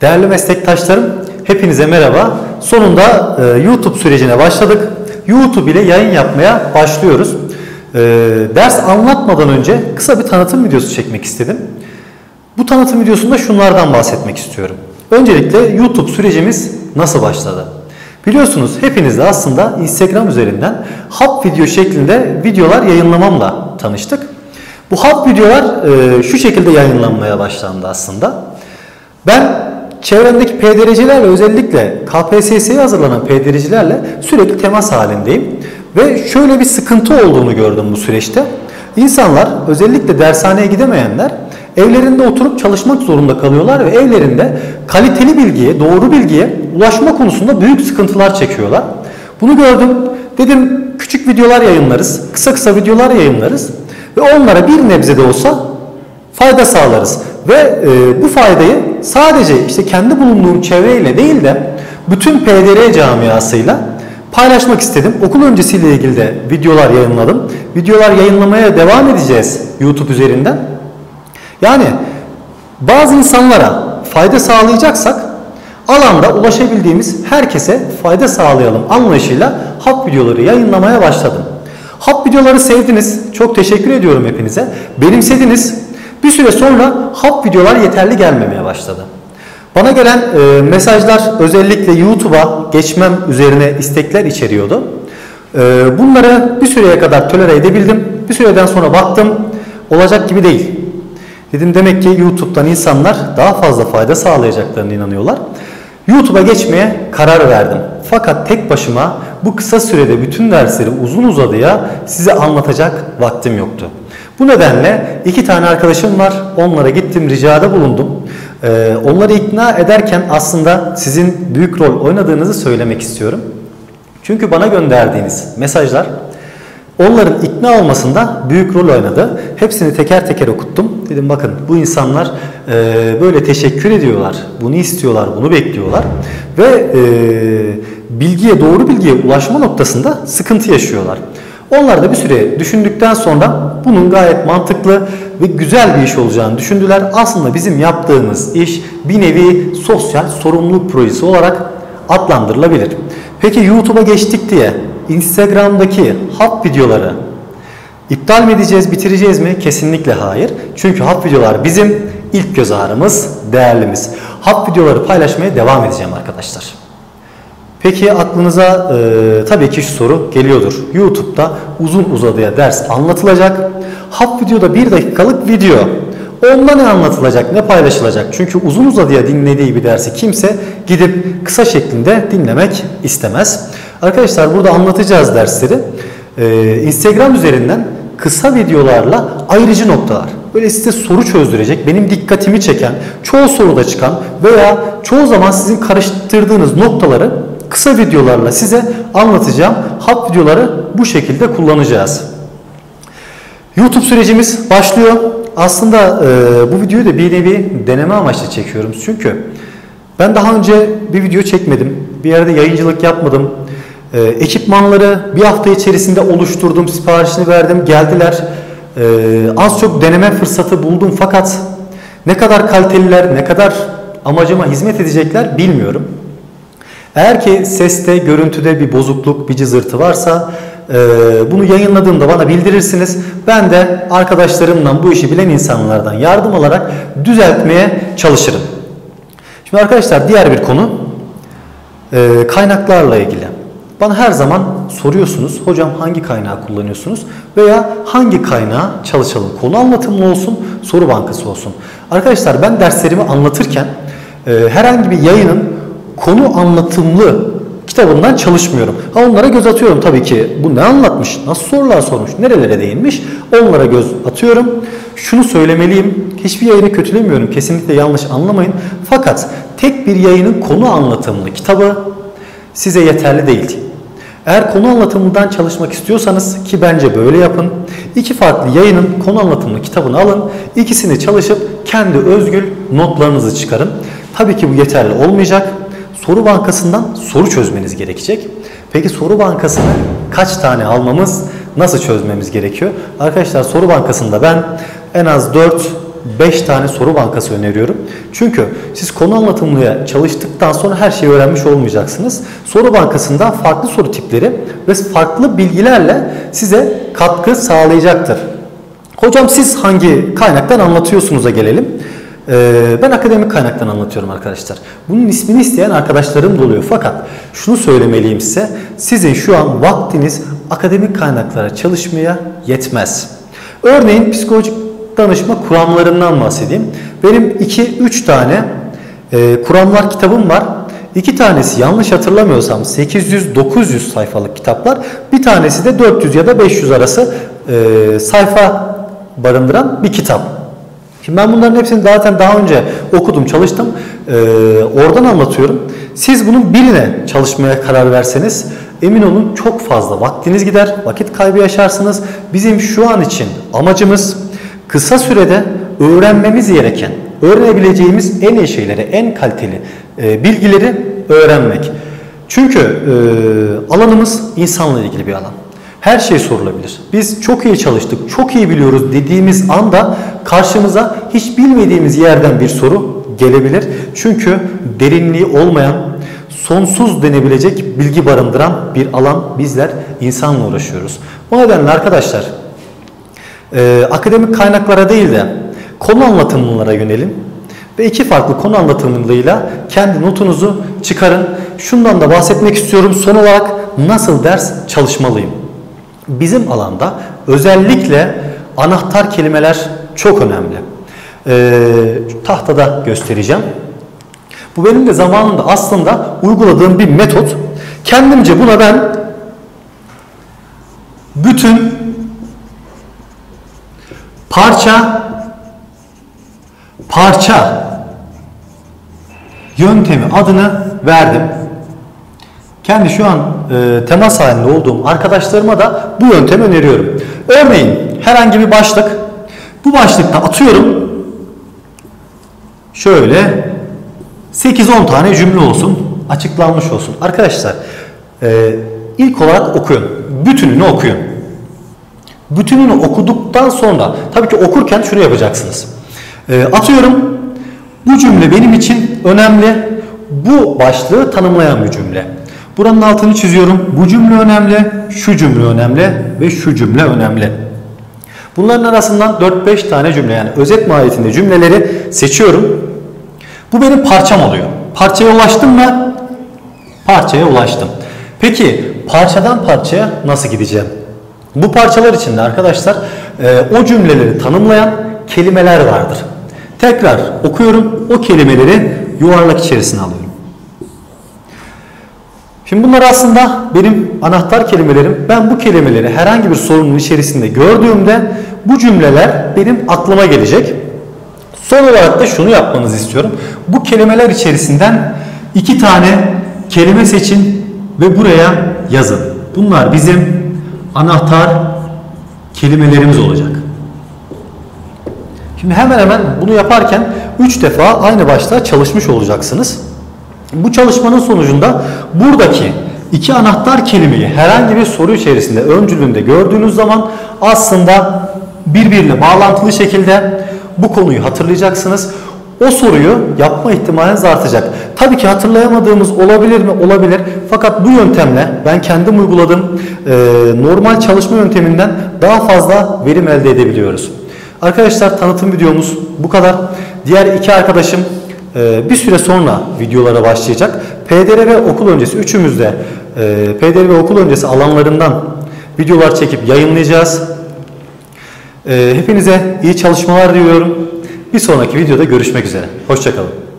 Değerli meslektaşlarım, hepinize merhaba. Sonunda e, YouTube sürecine başladık. YouTube ile yayın yapmaya başlıyoruz. E, ders anlatmadan önce kısa bir tanıtım videosu çekmek istedim. Bu tanıtım videosunda şunlardan bahsetmek istiyorum. Öncelikle YouTube sürecimiz nasıl başladı? Biliyorsunuz hepiniz de aslında Instagram üzerinden hap video şeklinde videolar yayınlamamla tanıştık. Bu hap videolar e, şu şekilde yayınlanmaya başlandı aslında. Ben çevremdeki PDR'cilerle özellikle KPSS'ye hazırlanan PDR'cilerle sürekli temas halindeyim. Ve şöyle bir sıkıntı olduğunu gördüm bu süreçte. İnsanlar özellikle dershaneye gidemeyenler evlerinde oturup çalışmak zorunda kalıyorlar ve evlerinde kaliteli bilgiye, doğru bilgiye ulaşma konusunda büyük sıkıntılar çekiyorlar. Bunu gördüm. Dedim küçük videolar yayınlarız, kısa kısa videolar yayınlarız ve onlara bir nebze de olsa fayda sağlarız. Ve e, bu faydayı sadece işte kendi bulunduğum çevreyle değil de bütün PDR camiasıyla paylaşmak istedim. Okul öncesiyle ilgili de videolar yayınladım. Videolar yayınlamaya devam edeceğiz YouTube üzerinden. Yani bazı insanlara fayda sağlayacaksak alanda ulaşabildiğimiz herkese fayda sağlayalım anlayışıyla hap videoları yayınlamaya başladım. Hap videoları sevdiniz. Çok teşekkür ediyorum hepinize. Benimsediniz. Bir süre sonra hap videolar yeterli gelmemeye başladı. Bana gelen e, mesajlar özellikle YouTube'a geçmem üzerine istekler içeriyordu. E, bunları bir süreye kadar tolere edebildim. Bir süreden sonra baktım olacak gibi değil. Dedim demek ki YouTube'dan insanlar daha fazla fayda sağlayacaklarına inanıyorlar. YouTube'a geçmeye karar verdim. Fakat tek başıma bu kısa sürede bütün dersleri uzun uzadıya size anlatacak vaktim yoktu. Bu nedenle iki tane arkadaşım var. Onlara gittim, ricada bulundum. Ee, onları ikna ederken aslında sizin büyük rol oynadığınızı söylemek istiyorum. Çünkü bana gönderdiğiniz mesajlar onların ikna olmasında büyük rol oynadı. Hepsini teker teker okuttum. Dedim bakın bu insanlar e, böyle teşekkür ediyorlar. Bunu istiyorlar, bunu bekliyorlar. Ve e, bilgiye, doğru bilgiye ulaşma noktasında sıkıntı yaşıyorlar. Onlar da bir süre düşündükten sonra bunun gayet mantıklı ve güzel bir iş olacağını düşündüler. Aslında bizim yaptığımız iş bir nevi sosyal sorumluluk projesi olarak adlandırılabilir. Peki YouTube'a geçtik diye Instagram'daki hap videoları iptal mi edeceğiz, bitireceğiz mi? Kesinlikle hayır. Çünkü hap videolar bizim ilk göz ağrımız, değerlimiz. Hap videoları paylaşmaya devam edeceğim arkadaşlar. Peki aklınıza e, tabii ki şu soru geliyordur. YouTube'da uzun uzadıya ders anlatılacak. Hap videoda bir dakikalık video. Onda ne anlatılacak, ne paylaşılacak? Çünkü uzun uzadıya dinlediği bir dersi kimse gidip kısa şeklinde dinlemek istemez. Arkadaşlar burada anlatacağız dersleri. Ee, Instagram üzerinden kısa videolarla ayrıcı noktalar. Böyle size soru çözdürecek, benim dikkatimi çeken, çoğu soruda çıkan veya çoğu zaman sizin karıştırdığınız noktaları kısa videolarla size anlatacağım. Hap videoları bu şekilde kullanacağız. YouTube sürecimiz başlıyor. Aslında e, bu videoyu da bir nevi deneme amaçlı çekiyorum. Çünkü ben daha önce bir video çekmedim. Bir yerde yayıncılık yapmadım. E, ekipmanları bir hafta içerisinde oluşturdum, siparişini verdim, geldiler. E, az çok deneme fırsatı buldum fakat ne kadar kaliteliler, ne kadar amacıma hizmet edecekler bilmiyorum. Eğer ki seste, görüntüde bir bozukluk, bir cızırtı varsa e, bunu yayınladığımda bana bildirirsiniz. Ben de arkadaşlarımdan, bu işi bilen insanlardan yardım alarak düzeltmeye çalışırım. Şimdi arkadaşlar diğer bir konu e, kaynaklarla ilgili. Bana her zaman soruyorsunuz, hocam hangi kaynağı kullanıyorsunuz veya hangi kaynağı çalışalım? Konu anlatımlı olsun, soru bankası olsun. Arkadaşlar ben derslerimi anlatırken e, herhangi bir yayının konu anlatımlı kitabından çalışmıyorum. Ha onlara göz atıyorum tabii ki. Bu ne anlatmış? Nasıl sorular sormuş? Nerelere değinmiş? Onlara göz atıyorum. Şunu söylemeliyim. Hiçbir yayını kötülemiyorum. Kesinlikle yanlış anlamayın. Fakat tek bir yayının konu anlatımlı kitabı size yeterli değil. Eğer konu anlatımından çalışmak istiyorsanız ki bence böyle yapın. iki farklı yayının konu anlatımlı kitabını alın. ikisini çalışıp kendi özgül notlarınızı çıkarın. Tabii ki bu yeterli olmayacak soru bankasından soru çözmeniz gerekecek. Peki soru bankasını kaç tane almamız, nasıl çözmemiz gerekiyor? Arkadaşlar soru bankasında ben en az 4 5 tane soru bankası öneriyorum. Çünkü siz konu anlatımlıya çalıştıktan sonra her şeyi öğrenmiş olmayacaksınız. Soru bankasında farklı soru tipleri ve farklı bilgilerle size katkı sağlayacaktır. Hocam siz hangi kaynaktan anlatıyorsunuz'a gelelim. Ee, ben akademik kaynaktan anlatıyorum arkadaşlar. Bunun ismini isteyen arkadaşlarım da oluyor. Fakat şunu söylemeliyim size. Sizin şu an vaktiniz akademik kaynaklara çalışmaya yetmez. Örneğin psikolojik danışma kuramlarından bahsedeyim. Benim 2-3 tane e, kuramlar kitabım var. İki tanesi yanlış hatırlamıyorsam 800-900 sayfalık kitaplar. Bir tanesi de 400 ya da 500 arası e, sayfa barındıran bir kitap. Şimdi ben bunların hepsini zaten daha önce okudum, çalıştım. Ee, oradan anlatıyorum. Siz bunun birine çalışmaya karar verseniz emin olun çok fazla vaktiniz gider, vakit kaybı yaşarsınız. Bizim şu an için amacımız kısa sürede öğrenmemiz gereken, öğrenebileceğimiz en iyi şeyleri, en kaliteli e, bilgileri öğrenmek. Çünkü e, alanımız insanla ilgili bir alan. Her şey sorulabilir. Biz çok iyi çalıştık, çok iyi biliyoruz dediğimiz anda karşımıza hiç bilmediğimiz yerden bir soru gelebilir. Çünkü derinliği olmayan, sonsuz denebilecek bilgi barındıran bir alan bizler insanla uğraşıyoruz. Bu nedenle arkadaşlar e, akademik kaynaklara değil de konu anlatımlara yönelim ve iki farklı konu anlatımıyla kendi notunuzu çıkarın. Şundan da bahsetmek istiyorum. Son olarak nasıl ders çalışmalıyım? Bizim alanda özellikle anahtar kelimeler çok önemli. Ee, tahtada göstereceğim. Bu benim de zamanında aslında uyguladığım bir metot. Kendimce buna ben bütün parça parça yöntemi adını verdim. Kendi şu an e, temas halinde olduğum arkadaşlarıma da bu yöntemi öneriyorum. Örneğin herhangi bir başlık. Bu başlıkta atıyorum şöyle 8-10 tane cümle olsun. Açıklanmış olsun. Arkadaşlar e, ilk olarak okuyun. Bütününü okuyun. Bütününü okuduktan sonra tabii ki okurken şunu yapacaksınız. E, atıyorum bu cümle benim için önemli. Bu başlığı tanımlayan bir cümle. Buranın altını çiziyorum. Bu cümle önemli, şu cümle önemli ve şu cümle önemli. Bunların arasından 4-5 tane cümle yani özet mahiyetinde cümleleri seçiyorum. Bu benim parçam oluyor. Parçaya ulaştım mı? Parçaya ulaştım. Peki parçadan parçaya nasıl gideceğim? Bu parçalar içinde arkadaşlar e, o cümleleri tanımlayan kelimeler vardır. Tekrar okuyorum. O kelimeleri yuvarlak içerisine alıyorum. Şimdi bunlar aslında benim anahtar kelimelerim. Ben bu kelimeleri herhangi bir sorunun içerisinde gördüğümde bu cümleler benim aklıma gelecek. Son olarak da şunu yapmanızı istiyorum. Bu kelimeler içerisinden iki tane kelime seçin ve buraya yazın. Bunlar bizim anahtar kelimelerimiz olacak. Şimdi hemen hemen bunu yaparken 3 defa aynı başta çalışmış olacaksınız. Bu çalışmanın sonucunda buradaki iki anahtar kelimeyi herhangi bir soru içerisinde öncülüğünde gördüğünüz zaman aslında birbiriyle bağlantılı şekilde bu konuyu hatırlayacaksınız. O soruyu yapma ihtimaliniz artacak. Tabii ki hatırlayamadığımız olabilir mi? Olabilir. Fakat bu yöntemle ben kendim uyguladığım e, normal çalışma yönteminden daha fazla verim elde edebiliyoruz. Arkadaşlar tanıtım videomuz bu kadar. Diğer iki arkadaşım bir süre sonra videolara başlayacak. PDR ve okul öncesi üçümüzde e, PDR ve okul öncesi alanlarından videolar çekip yayınlayacağız. Ee, hepinize iyi çalışmalar diliyorum. Bir sonraki videoda görüşmek üzere. Hoşçakalın.